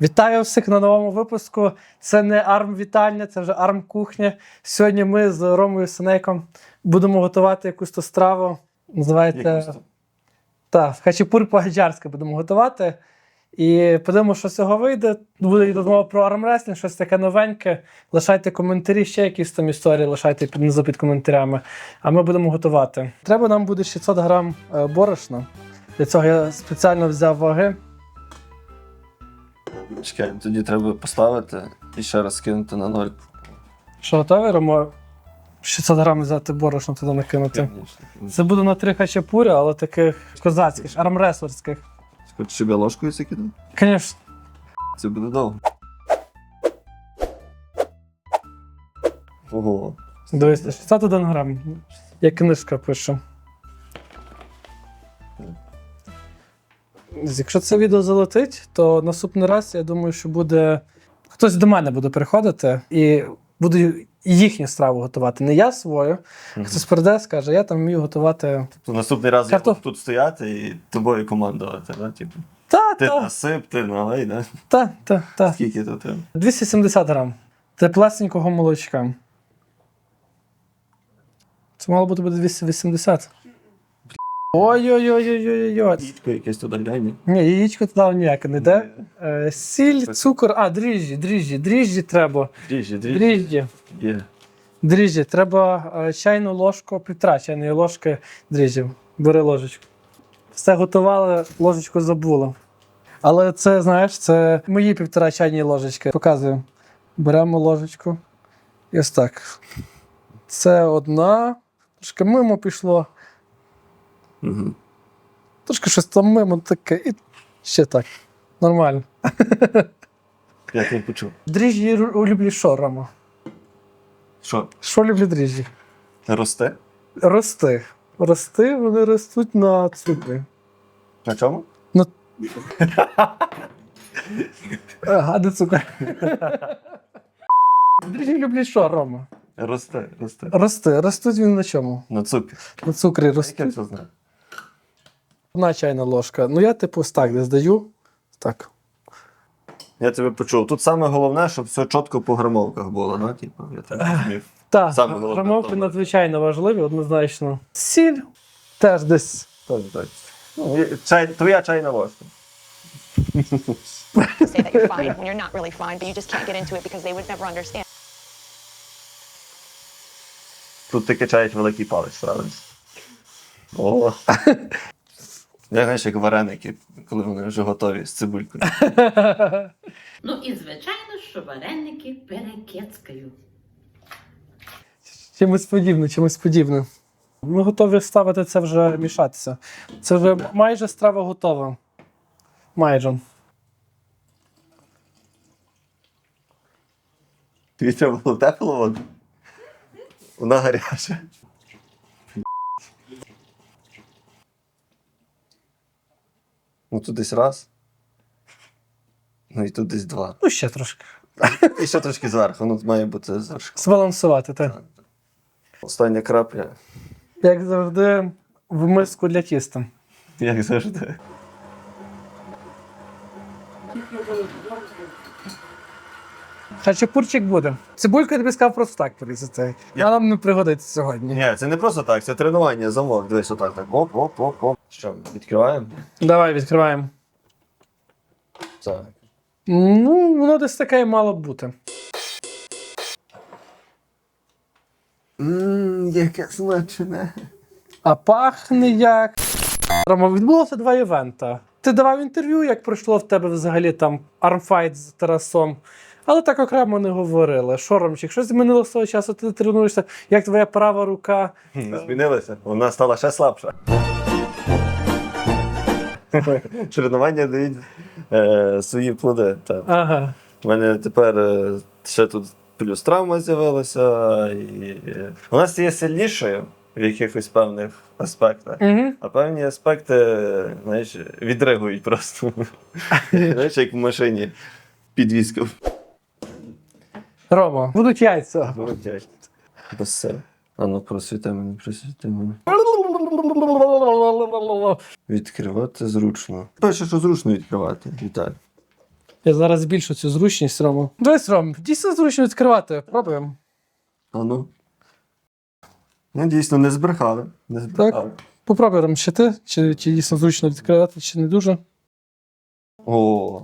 Вітаю всіх на новому випуску. Це не арм-вітальня, це вже арм-кухня. Сьогодні ми з Ромою Синейком будемо готувати якусь ту страву. Називається так, хачапур по-гаджарськи будемо готувати. І подивимося, що з цього вийде. Буде розмова про армреслінг, щось таке новеньке. Лишайте коментарі, ще якісь там історії, лишайте внизу під коментарями. А ми будемо готувати. Треба нам буде 600 грам е, борошна. Для цього я спеціально взяв ваги. Чекай, тоді треба поставити і ще раз кинути на ноль. Що готові, Ромо? 600 грам взяти борошна туди накинути. Конечно. Це буде на три хачапурі, але таких козацьких, армреслерських. Хоч щоб я ложкою це кидав? Звісно. Це буде довго. Ого. Дивись, 61 грам. Як книжка пише. Якщо це відео залетить, то наступний раз я думаю, що буде. Хтось до мене буде приходити і буду їхню страву готувати. Не я свою. Хтось прийде, скаже, я там вмію готувати. То наступний раз я Картоп- буду тут стояти і тобою командувати, да? Типу, Та, ти та, насип, ти налей, да? та, та, та. Скільки тут треба? 270 грам. Теплесенького молочка. Це мало бути буде 280. Ой-ой-ой-ой-ой-ой. Дідько якесь туди глянь. Ні, яєчко туди ніяке не йде. Е, Сіль, цукор, а, дріжджі, дріжджі, дріжджі треба. Дріжджі, дріжджі. Дріжджі. Є. Дріжджі. Треба е, чайну ложку, півтора чайної ложки дріжджів. Бери ложечку. Все готували, ложечку забула. Але це, знаєш, це мої півтора чайні ложечки. Показую. Беремо ложечку. І ось так. Це одна. Трошки мимо пішло. Угу. Трошки щось там мимо таке. І ще так. Нормально. Я тебе почув. Дріжджі люблю що, Рома? Що, Що люблю дріжджі? росте? Рости. Рости, вони ростуть на цукрі. На чому? Ага, де цукор. Дріжджі люблю що, Рома? Росте, росте. Рости. Ростуть він на чому? На цукрі. На цукрі Як я це знаю? Одна чайна ложка. Ну я типу так десь даю. Так. Я тебе почув. Тут саме головне, щоб все чітко по грамовках було, ну, типу, я тебе розумів. Так, грамовки надзвичайно важливі, однозначно. Сіль теж десь. Так, так. Ну, чай, твоя чайна ложка. say that you're fine when you're not really fine, but you just can't get into it because they would never understand. Тут ти качаєш великий палець, правильно? О. Я знаєш, як вареники, коли вони вже готові з цибулькою. Ну і звичайно, що вареники перекецькаю. Чимось подібне, чимось подібне. Ми готові ставити це вже мішатися. Це вже майже страва готова. Майже. Тобі треба було тепло воду? Вона гаряча. Ну тут десь раз. Ну і тут десь два. Ну, ще трошки. І ще трошки зверху, ну має бути зверху. Збалансувати, так. Остання крапля, Як завжди, в миску для тіста. як завжди. Хачапурчик буде. Цибульку я тобі сказав просто так порізати. Вона нам не пригодиться сьогодні. Ні, це не просто так, це тренування, замок. Дивись, отак так. Оп, оп, оп, оп. Що, відкриваємо? Давай відкриваємо. Так. Ну, воно десь таке і мало б бути. Ммм, яке смачне. А пахне як. Рома, відбулося два івента. Ти давав інтерв'ю, як пройшло в тебе взагалі там армфайт з Тарасом. Але так окремо не говорили. Що, Ромчик, що змінило з того часу? Ти тренуєшся, як твоя права рука. Не змінилося, вона стала ще слабша. Тренування дають е, свої плоди. Так. Ага. У мене тепер е, ще тут плюс травма з'явилася, і е, вона стає сильнішою в якихось певних аспектах. Угу. А певні аспекти, знаєш, відригують просто. знаєш, як в машині підвізка. Рома, будуть яйця. Вилетять. Без сил. А ну просвіти мені, просвіти мені. Відкривати зручно. Перше, що зручно відкривати, Віталій. Я зараз збільшу цю зручність, Рому. Дивись, Ром, дійсно зручно відкривати. Пробуємо. А ну. Ну, дійсно, не збрехали. Не збрехали. Попробуй, Ром, ще ти, чи, чи дійсно зручно відкривати, чи не дуже. О.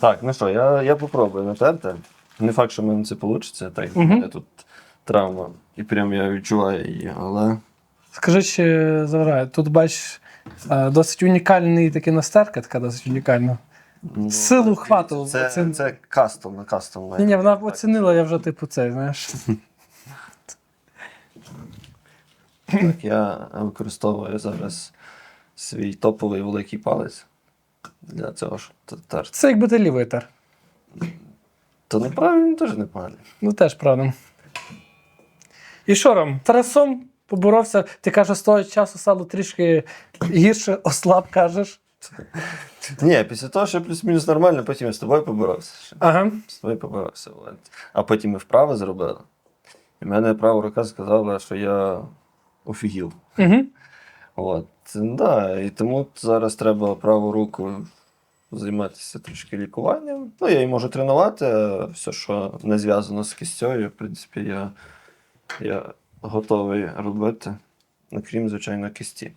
Так, ну що, я, я попробую натерти. Не факт, що в мене це вийде, так як в мене тут травма. І прям я відчуваю її, але. Скажи, чи заважає. Тут бачиш е, досить унікальний такий настерка, така досить унікальна. ну, Силу хвату Це, оцін- це кастом, кастом. Ні, ні, вона Так. оцінила, я вже типу цей, знаєш. Так, я використовую зараз свій топовий великий палець для цього ж терти. Це якби ти лівий тер. То неправильно він теж непоганий. Ну теж правда. І що Ром? Тарасом поборовся, ти кажеш, з того часу стало трішки гірше, ослаб кажеш. Ні, після того, що плюс-мінус нормально, потім я з тобою поборовся. ще. Ага. З тобою поборовся. От. А потім ми вправи зробили. І в мене права рука сказала, що я офігів. Угу. От. Да, і тому зараз треба праву руку займатися трішки лікуванням. Ну, я її можу тренувати, все, що не зв'язано з кістьою, в принципі, я, я готовий робити, окрім, звичайно, кісті.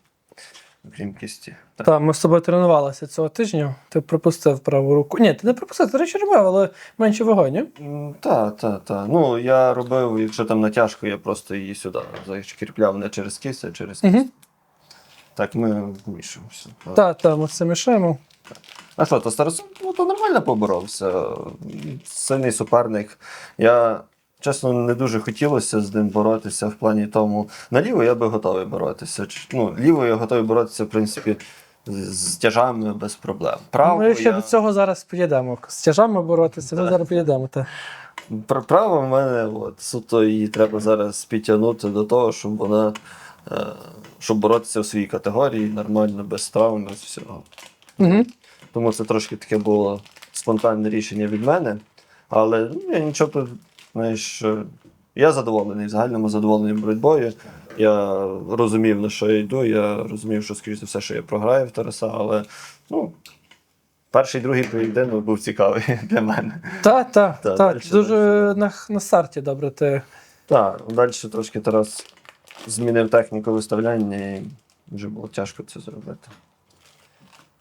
Окрім кісті. Так. Так, ми з тобою тренувалися цього тижня. Ти пропустив праву руку. Ні, ти не пропустив, ти речі робив, але менше вагоні. Так, так, так. Ну, я робив, якщо там натяжку, я просто її сюди закріпляв не через кість, а через кість. Угу. Так ми вмішуємося. Так, так, ми це мішаємо. А що, то Старосу ну, то нормально поборовся. Сильний суперник. Я, чесно, не дуже хотілося з ним боротися в плані тому. На ліво я би готовий боротися. Ну, ліво я готовий боротися, в принципі, з, тяжами без проблем. Право, ми ще я... до цього зараз підійдемо. З тяжами боротися, ми зараз підійдемо. Та. Право в мене, от, суто її треба зараз підтягнути до того, щоб вона. Е, щоб боротися у своїй категорії нормально, без травм, без всього. Угу. Тому це трошки таке було спонтанне рішення від мене. Але ну, я нічого тут, знаєш, е, я задоволений, в загальному задоволений боротьбою. Я розумів, на що я йду. Я розумів, що, скоріш за все, що я програю в Тараса, але ну, перший другий поєдинок був цікавий для мене. Так, так, Та, дальше, Дуже на, на старті добре ти. Так, далі трошки Тарас змінив техніку виставляння і вже було тяжко це зробити.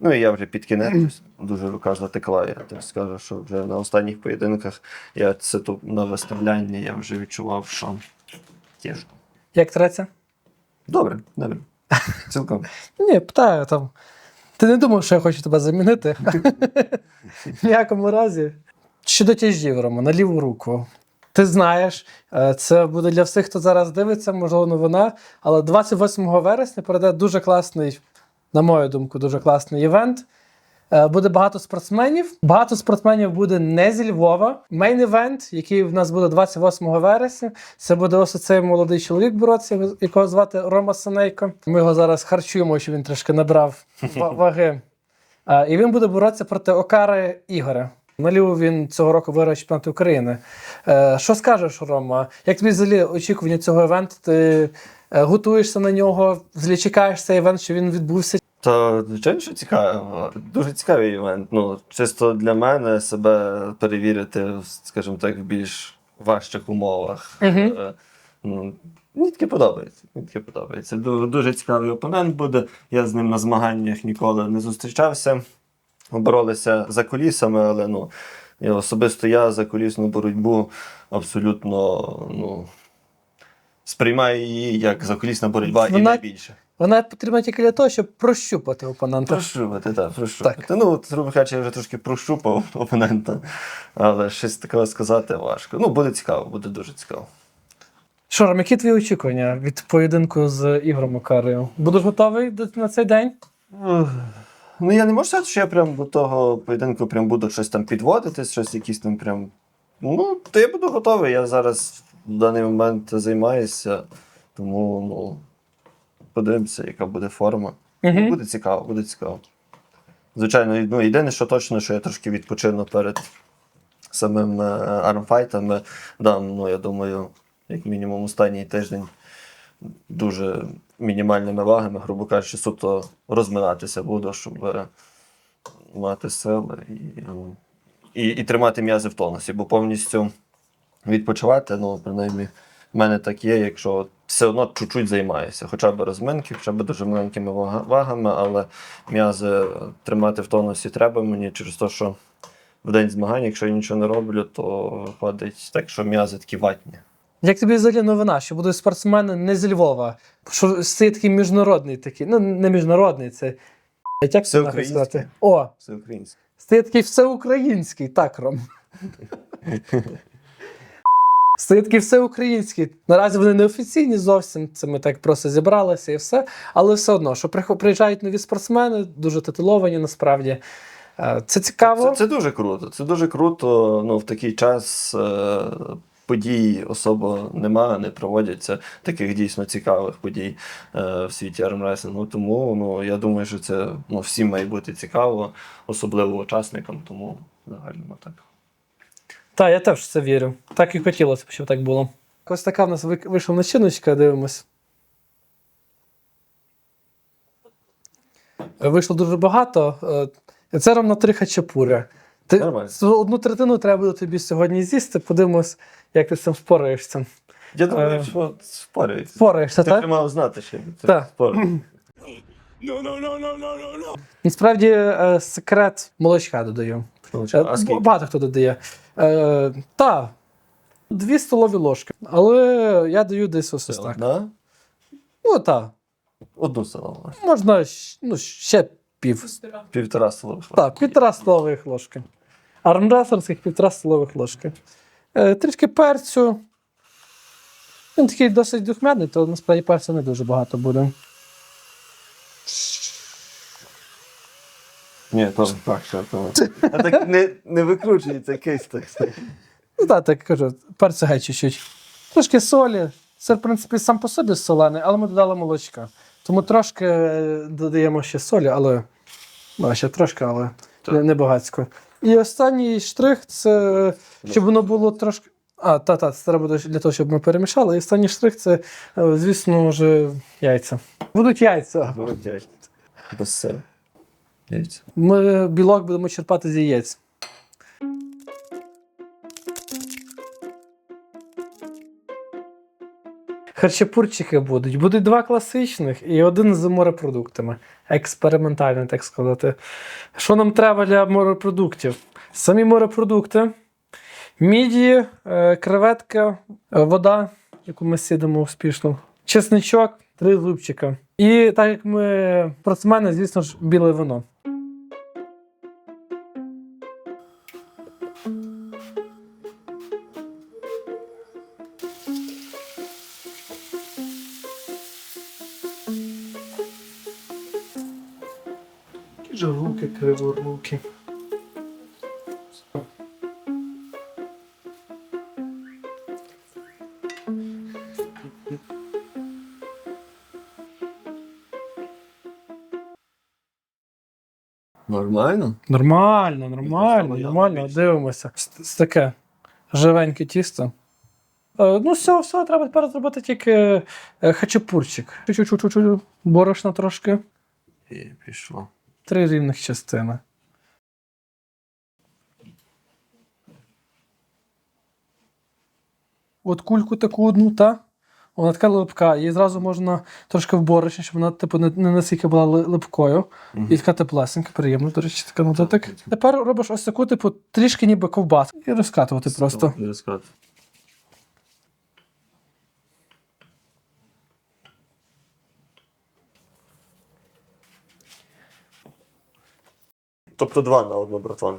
Ну і я вже під кінець дуже рука затекла. Я так скажу, що вже на останніх поєдинках я це тут на виставлянні я вже відчував, що тяжко. Як третя? Добре, добре. Цілком. Ні, питаю там. Ти не думав, що я хочу тебе замінити? В ніякому разі. Щодо тяжів, Рома, на ліву руку. Ти знаєш, е, це буде для всіх, хто зараз дивиться, можливо, новина. Але 28 вересня перейде дуже класний, на мою думку, дуже класний івент. Е, Буде багато спортсменів. Багато спортсменів буде не зі Львова. Мейн івент, який в нас буде 28 вересня. Це буде ось цей молодий чоловік боротися, якого звати Рома Санейко. Ми його зараз харчуємо, щоб він трошки набрав ваги. Е, І він буде боротися проти Окари Ігоря. На ліву він цього року виграв чемпіонат України. Е, Що скажеш, Рома? Як тобі взагалі очікування цього івенту? Ти готуєшся на нього? Взагалі чекаєш цей івент, що він відбувся? То, звичайно, що цікаво. Дуже цікавий івент. Ну, чисто для мене себе перевірити, скажімо так, в більш важчих умовах. Е, Ну, мені таке подобається. Мені таке подобається. Дуже цікавий опонент буде. Я з ним на змаганнях ніколи не зустрічався. Боролися за кулісами, але ну, особисто я за кулісну боротьбу абсолютно ну, сприймаю її як закулісна боротьба і Вона- не більше. Вона потрібна тільки для того, щоб прощупати опонента. Прощупати, так, прощупати. Так. Ну, от, грубо кажучи, я вже трошки прощупав опонента, але щось такого сказати важко. Ну, буде цікаво, буде дуже цікаво. Що, Ром, які твої очікування від поєдинку з Ігорем Окарою? Будеш готовий на цей день? Ну, я не можу сказати, що я прям до того поєдинку прям буду щось там підводити, щось якісь там прям. Ну, то я буду готовий. Я зараз в даний момент займаюся, тому ну, подивимося, яка буде форма. Мгм. Буде цікаво, буде цікаво. Звичайно, ну, єдине, що точно, що я трошки відпочину перед самим е, армфайтами. Дам, ну, я думаю, як мінімум останній тиждень дуже мінімальними вагами, грубо кажучи, суто розминатися буду, щоб е, мати сили і, ну, і, і тримати м'язи в тонусі, бо повністю відпочивати, ну, принаймні, в мене так є, якщо все одно чуть-чуть займаюся, хоча б розминки, хоча б дуже маленькими вага- вагами, але м'язи тримати в тонусі треба мені через те, що в день змагань, якщо я нічого не роблю, то виходить так, що м'язи такі ватні. Як тобі взагалі новина, що будуть спортсмени не зі Львова? Що це такий міжнародний такий, ну не міжнародний, це як це сказати? О, Все українське. стає такий всеукраїнський, так, Ром. Стає такий всеукраїнський. Наразі вони не офіційні зовсім. Це ми так просто зібралися і все. Але все одно, що приїжджають нові спортсмени, дуже титуловані насправді. Е, Це цікаво. Це, це дуже круто. Це дуже круто. Ну, в такий час е, подій особо немає, не проводяться таких дійсно цікавих подій е, в світі армресингу. Тому ну, я думаю, що це ну, всім має бути цікаво, особливо учасникам, тому загально так. Так, я теж в це вірю. Так і хотілося б, щоб так було. Ось така в нас ви- вийшла начиночка, дивимось. Е, Вийшло дуже багато. Е, Це ровно три хачапури. Ти, Нормально. одну третину треба буде тобі сьогодні з'їсти. Подивимось, як ти з цим впораєшся. Я думаю, Е, що спорюється. Впораєшся, так? вже мав знати, що це Так. Насправді секрет молочка додаю. Е, А скільки? Багато хто додає. Е, та, дві столові ложки. Але я даю десь ось ось так. Да? Ну так. Одну столову. Можна щ- ну, ще пів. Півтора столових. Так, півтора столових ложки. Армресерських півтора столових ложки. Е, трішки перцю. Він такий досить духмяний, то насправді перцю не дуже багато буде. Ні, то так, що то. А так не, не викручується кейс так. Ну так, так кажу, перцю геть чуть-чуть. Трошки солі. Це, в принципі, сам по собі солений, але ми додали молочка. Тому трошки е, додаємо ще солі, але. Ну, ще трошки, але не, не багатсько. І останній штрих це щоб воно було трошки. А, та, та, це треба буде для того, щоб ми перемішали. І останній штрих це, е, звісно, вже яйця. Будуть яйця. Виходять. Без сиру. Яйця. Ми білок будемо черпати з яєць. Харчапурчики будуть. Будуть два класичних і один з морепродуктами. Експериментальний, так сказати. Що нам треба для морепродуктів? Самі морепродукти, міді, е, креветка, вода, яку ми сідемо успішно, чесничок, три зубчика. І так як ми спортсмени, звісно ж, біле вино. Які криворуки. Нормально? Нормально, нормально, нормально, дивимося. С- Таке живеньке тісто. Е, ну, все, все, треба тепер зробити тільки е, хачапурчик. Чу-чу-чу-чу, борошна трошки. І пішло. Три рівних частини. От кульку таку одну, та? Вона така липка, її зразу можна трошки в борошні, щоб вона типу, не, не настільки була ли- липкою. І така теплесенька, приємна, до речі, така на дотик. Тепер робиш ось таку, типу, трішки ніби ковбас. І розкатувати просто. Не розказати. Тобто два на одну братан.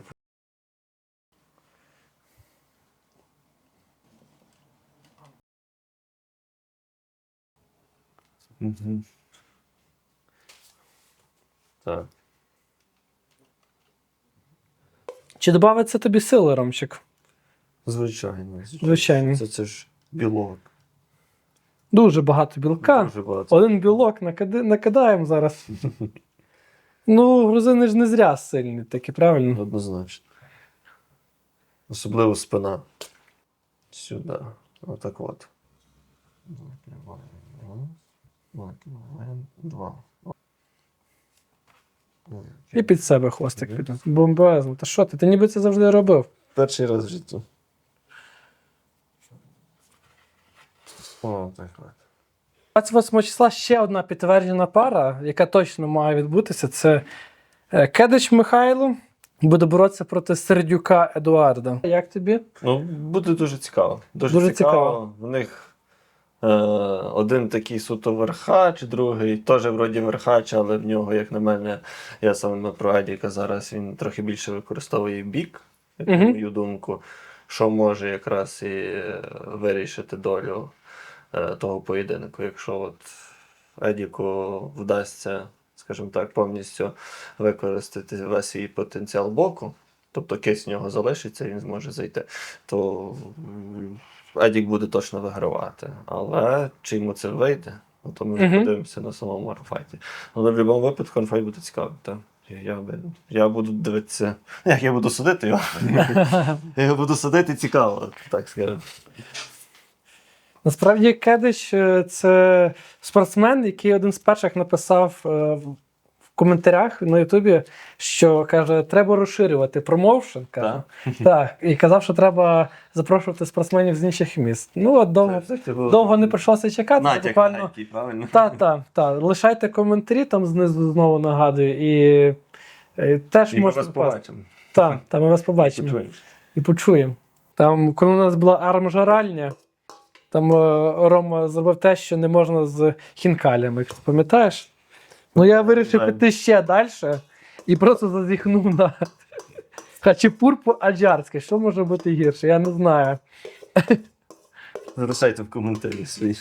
Угу. Так. Чи додається тобі сили, Ромчик? Звичайно. Звичайно. Це, це ж білок. Дуже багато білка. Дуже багато. Один білок накиди... накидаємо зараз. ну, грузини ж не зря сильні, такі, правильно? Однозначно. Особливо спина. Сюди. Отак от. І під себе хвостик під. Бомбезно. Та що ти? Ти ніби це завжди робив. Перший раз в житті. О, так. 28 числа ще одна підтверджена пара, яка точно має відбутися. Це е, Кедич Михайло буде боротися проти Сердюка Едуарда. Як тобі? Ну, буде дуже цікаво. Дуже, Дуже цікаво. цікаво. В них один такий суто верхач, другий теж вроді верхач, але в нього, як на мене, я саме про Едіка зараз він трохи більше використовує бік, як на мою думку, що може якраз і е, вирішити долю е, того поєдинку. Якщо от Едіку вдасться, скажімо так, повністю використати весь свій потенціал боку, тобто кейс в нього залишиться, він зможе зайти, то Едік буде точно вигравати. Але чи йому це вийде, ну, то ми вже Мгм. подивимося на самому арфайті. Але в будь-якому випадку арфайт буде цікавий. Так. Я, я, би- я буду дивитися. Як я буду судити його? я його буду судити цікаво, так скажемо. Насправді Кедич е, це спортсмен, який один з перших написав е, в коментарях на Ютубі, що каже, треба розширювати промоушен. Каже. Так, і казав, що треба запрошувати спортсменів з інших міст. Ну, от довго, довго не прийшлося чекати. Натяк буквально. правильно? Так, так, так. Лишайте коментарі там знизу знову нагадую. І, е, теж І ми вас побачимо. Так, та ми вас побачимо Почуємо. і почуємо. Там, коли у нас була армжаральня, там е, Рома зробив те, що не можна з хінкалями. Якщо пам'ятаєш? Ну я вирішив піти ще далі і просто зазіхнув на хачапур по-аджарськи. Що може бути гірше? Я не знаю. Залишайте в коментарі свої.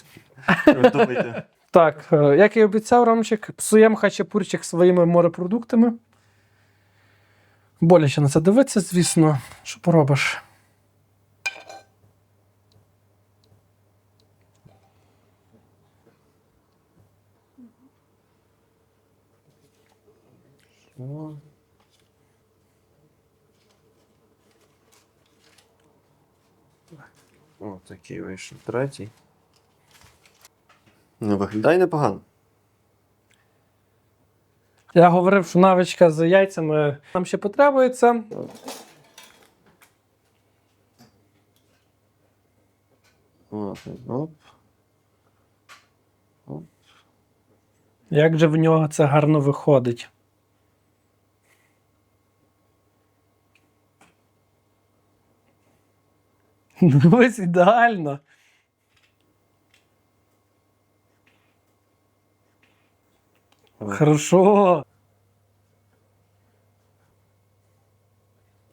Так, е, як і обіцяв, Ромчик, псуємо хачапурчик своїми морепродуктами. Боляче на це дивитися, звісно. Що поробиш? О, такий вийшов третій. Ну, виглядає непогано. Я говорив, що навичка з яйцями нам ще потребується. От, оп. Як же в нього це гарно виходить. ось ідеально. Хорошо.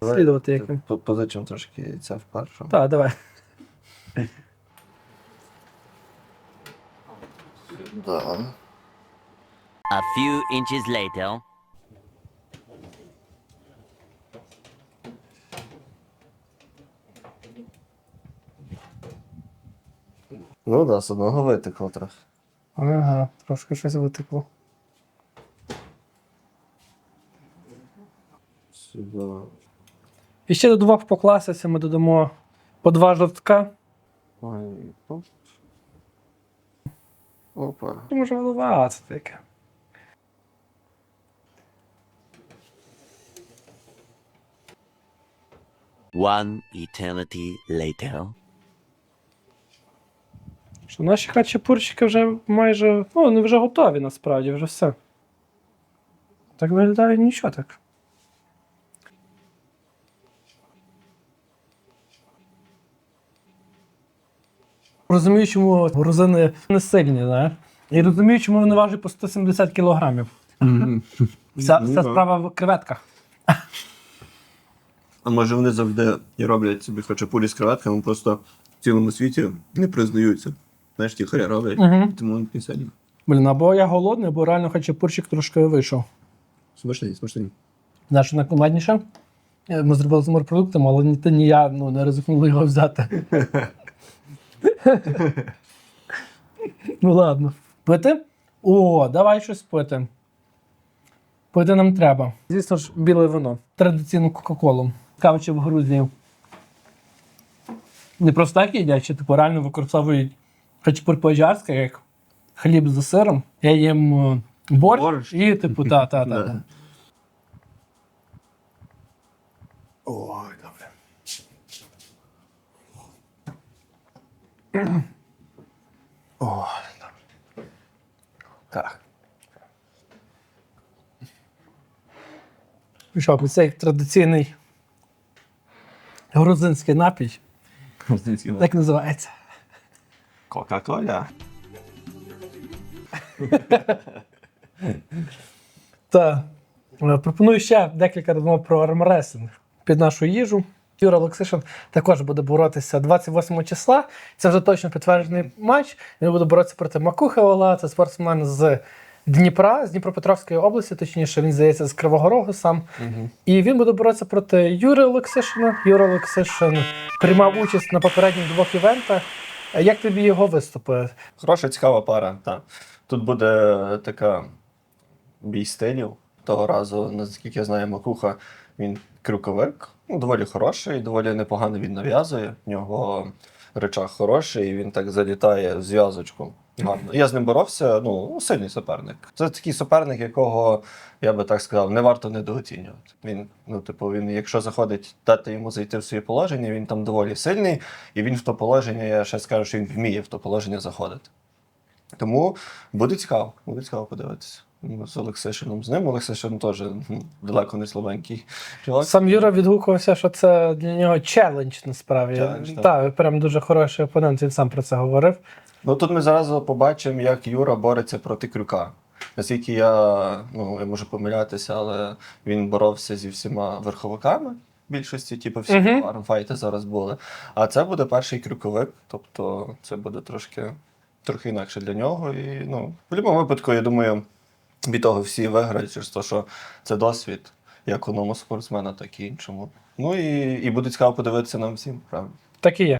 Слідувати яким. По- Позичимо трошки яйця в першому. Так, давай. Да. A few inches later. Ну да, з одного витекло трохи. Ага, трошки щось витекло. Сюди. І ще до двох по класиці ми додамо по два жовтка. Ой, оп. Опа. Може, голова це таке. One eternity later. Що наші хачапурчики вже майже. Ну, вони вже готові насправді, вже все. Так виглядає нічого так. Розумію, чому грузини не сильні, знаєш? І розумію, чому вони важать по 170 кілограмів. Вся, Ну, вся справа в креветках. А може вони завжди і роблять собі хачапурі з креветками, просто в цілому світі не признаються. Знаєш, ті хоря роблять, Мгм. тому вони пісені. Блін, або я голодний, або реально хачапурчик трошки вийшов. Смачний, смачний. Знаєш, що найкомедніше? Е, Ми зробили з морепродуктами, але ні ти, ні я ну, не ризикнули його взяти. ну ладно. Пити? О, давай щось пити. Пити нам треба. Звісно ж, біле вино. Традиційну Кока-Колу. Кавичі в Грузії. Не просто так їдять, чи типу реально використовують хачапур по-аджарськи, як хліб з сиром. Я їм е, борщ, Борщ. і типу, та, та, та. Та. Ой, добре. Ой, добре. Так. І Що, цей традиційний грузинський напій. Як називається? Кока-коля. Та е, пропоную ще декілька розмов про армресинг під нашу їжу. Юра Олексишин також буде боротися 28 числа. Це вже точно підтверджений матч. Він буде боротися проти Макухи Ола. Це спортсмен з Дніпра, з Дніпропетровської області, точніше, він здається з Кривого Рогу сам. І він буде боротися проти Юри Олексишина. Юра Олексишин приймав участь на попередніх двох івентах. Як тобі його виступи? Хороша, цікава пара. Та. Тут буде така бій стилів. Того разу, наскільки я знаю, Макуха, він крюковик, ну, доволі хороший, доволі непогано він нав'язує. В нього речах хороший, і він так залітає в зв'язочку. Гарно. Я з ним боровся, ну, сильний суперник. Це такий суперник, якого, я би так сказав, не варто недооцінювати. Він, ну, типу, він, якщо заходить дати йому зайти в своє положення, він там доволі сильний, і він в то положення, я ще скажу, що він вміє в то положення заходити. Тому буде цікаво, буде цікаво подивитися. З Олексишином. З ним Олексишин теж далеко не слабенький. чувак. Сам Юра відгукувався, що це для нього челендж насправді. Челендж, так. так, прям дуже хороший опонент, він сам про це говорив. Ну тут ми зразу побачимо, як Юра бореться проти крюка. Наскільки я, ну, я можу помилятися, але він боровся зі всіма верховиками. Більшості, типу, всі Мгм. mm армфайти зараз були. А це буде перший крюковик, тобто це буде трошки, трохи інакше для нього. І ну, в будь-якому випадку, я думаю, від того всі виграють через те, що це досвід як одному спортсмена, так і іншому. Ну і, і буде цікаво подивитися нам всім, правда. Так і є.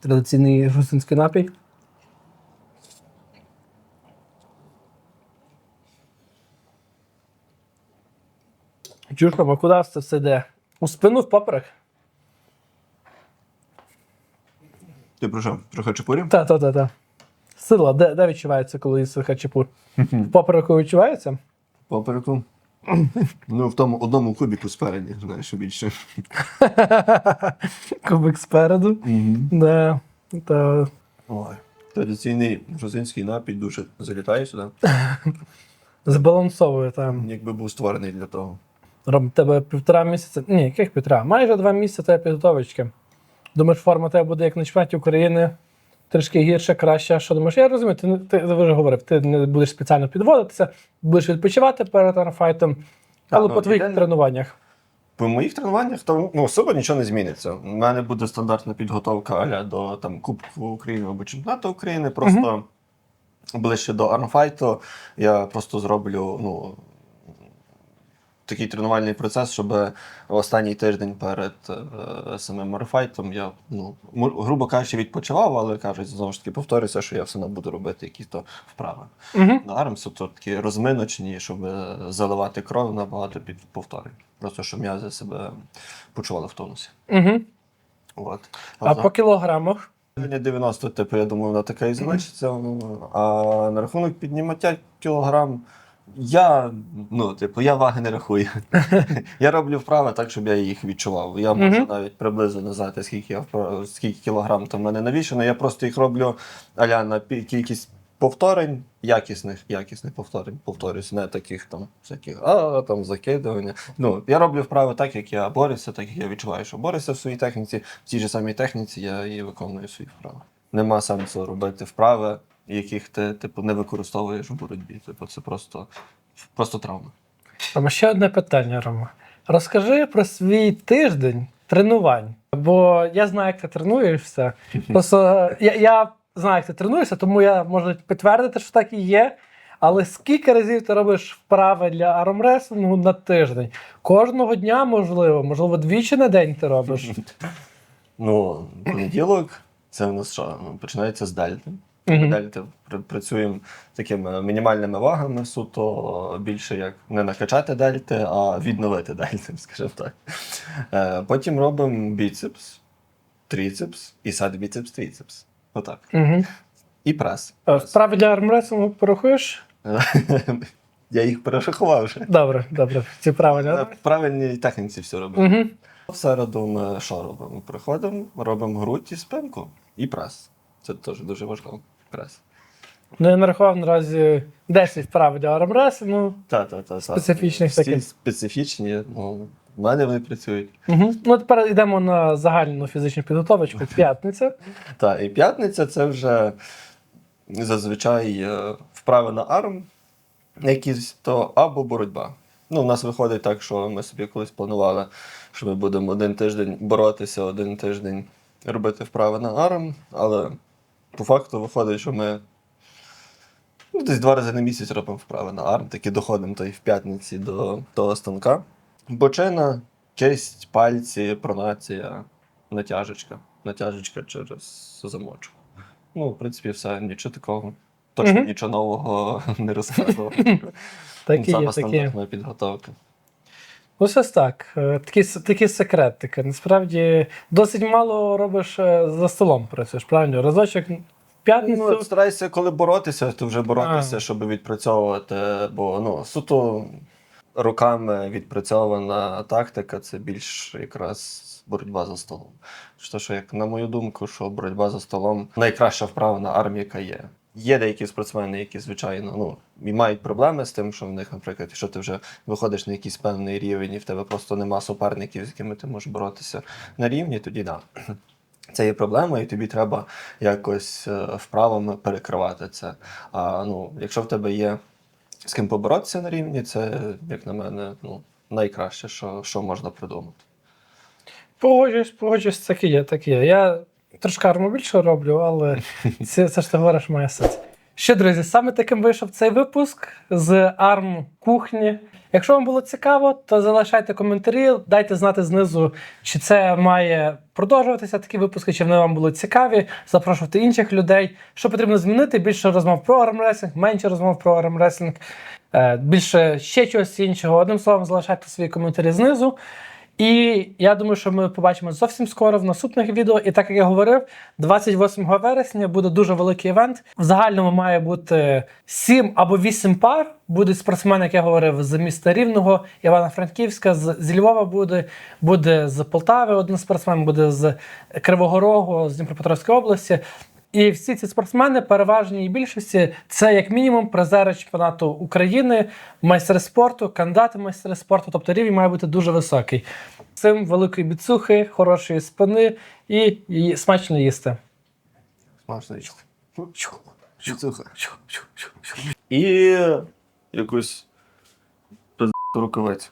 Традиційний грузинський напій. Чушка, а куди це все йде? У спину в поперек? Ти про що? Про хачапурі? Та, та, та, та. Сила, де, де відчувається, коли їсти хачапур? В попереку відчувається? В Попереку. Ну, в тому одному кубіку спереді, знаєш, більше. Кубик спереду. Да. Та, Ой. Традиційний грузинський напій дуже залітає сюди. збалансовує там. Якби був створений для того. Ром, тебе півтора місяця. Ні, яких півтора? Майже два місяці тебе підготовочки. Думаєш, форма тебе буде як на чемпіонаті України, трішки гірше, краще. Що думаєш? Я розумію, ти, ти вже говорив, ти не будеш спеціально підводитися, будеш відпочивати перед арфайтом, але ну, по твоїх ідеально. тренуваннях. По моїх тренуваннях там ну, особо нічого не зміниться. У мене буде стандартна підготовка аля до там, Кубку України або Чемпіонату України. Просто ближче до армфайту я просто зроблю ну, такий тренувальний процес, щоб останній тиждень перед е, самим армфайтом я, ну, грубо кажучи, відпочивав, але кажуть, знову ж таки, повторюся, що я все одно буду робити якісь то вправи. Угу. На армсу то такі розминочні, щоб е, заливати кров набагато під повторень. Просто щоб м'язи себе почували в тонусі. Угу. От. А по кілограмах? Сьогодні 90, типу, я думаю, вона така і залишиться. А на рахунок піднімаття кілограм. Я, ну, типу, я ваги не рахую. я роблю вправи так, щоб я їх відчував. Я можу Мгм. навіть приблизно не знати, скільки я вправ- скільки кілограм там в мене навішано. Я просто їх роблю аля на кількість повторень, якісних, якісних повторень, повторюсь, не таких там всяких, а там закидування. Ну, я роблю вправи так, як я борюся, так як я відчуваю, що борюся в своїй техніці. В цій же самій техніці я і виконую свої вправи. Нема сенсу робити вправи, яких ти типу не використовуєш в боротьбі. Типу, це просто, просто травма. Рома, ще одне питання, Рома. Розкажи про свій тиждень тренувань. Бо я знаю, як ти тренуєшся. Просто е, я, я знаю, як ти тренуєшся, тому я можу підтвердити, що так і є. Але скільки разів ти робиш вправи для армресингу на тиждень? Кожного дня, можливо, можливо, двічі на день ти робиш. Ну, понеділок, це в нас що? Починається з дельти. Дельти пр- працюємо такими мінімальними вагами, суто більше як не накачати дельти, а відновити дельти, скажімо так. Е, Потім робимо біцепс, тріцепс і сад біцепс, тріцепс. Отак. Угу. І прес. Вправи для армресингу порахуєш? Я їх перерахував вже. Добре, добре, це правильно. Правильній техніці все робимо. Угу. В середу ми що робимо? Приходимо, робимо грудь і спинку і прес. Це теж дуже важливо. Прес. Ну, я нарахував наразі 10 вправ для армреси, ну. Та, та, та, Специфічних Всі таких. специфічні, ну, в мене вони працюють. Угу. Ну, тепер йдемо на загальну фізичну підготовочку. П'ятниця. Так, і п'ятниця це вже зазвичай е, вправи на арм, якісь то або боротьба. Ну, у нас виходить так, що ми собі колись планували, що ми будемо один тиждень боротися, один тиждень робити вправи на арм, але по факту виходить, що ми ну, десь два рази на місяць робимо вправи на арм, таки доходимо то й в п'ятниці до того станка. Бочина, честь, пальці, пронація, натяжечка. Натяжечка через замочку. Ну, в принципі, все, нічого такого. Точно Мгм. нічого нового не розказував. Такі Саме є, такі. є. стандартна підготовка. Ось ось так. Е, Такі, с- такі. Насправді досить мало робиш е, за столом працюєш, правильно? Разочок п'ятницю. Ну, старайся, коли боротися, то вже боротися, А. щоб відпрацьовувати. Бо ну, суто руками відпрацьована тактика це більш якраз боротьба за столом. Що, що, як на мою думку, що боротьба за столом найкраща вправа на армії, яка є. Є деякі спортсмени, які, звичайно, ну, і мають проблеми з тим, що в них, наприклад, якщо ти вже виходиш на якийсь певний рівень, і в тебе просто нема суперників, з якими ти можеш боротися на рівні, тоді да. Це є проблема, і тобі треба якось е, вправами перекривати це. А ну, якщо в тебе є з ким поборотися на рівні, це, як на мене, ну, найкраще, що, що можна придумати. Погоджуюсь, погоджуюсь, так і є, так і є. Я трошки арму більше роблю, але це, це ж ти говориш має сенс. Що, друзі, саме таким вийшов цей випуск з арм кухні. Якщо вам було цікаво, то залишайте коментарі, дайте знати знизу, чи це має продовжуватися такі випуски, чи вони вам були цікаві. Запрошувати інших людей. Що потрібно змінити? Більше розмов про армресінг, менше розмов про армресінг, е, більше ще чогось іншого. Одним словом, залишайте свої коментарі знизу. І я думаю, що ми побачимо зовсім скоро в наступних відео. І так як я говорив, 28 вересня буде дуже великий івент. В загальному має бути 7 або 8 пар. Будуть спортсмени, як я говорив, з міста Рівного, Івано-Франківська, з, з Львова буде, буде з Полтави один спортсмен, буде з Кривого Рогу, з Дніпропетровської області. І всі ці спортсмени, переважній більшості, це як мінімум призери чемпіонату України, майстри спорту, кандидати майстри спорту, тобто рівень має бути дуже високий. Цим великої біцухи, хорошої спини і, і смачно їсти. Смачно їсти. Чуцуха. І якусь рукавицю.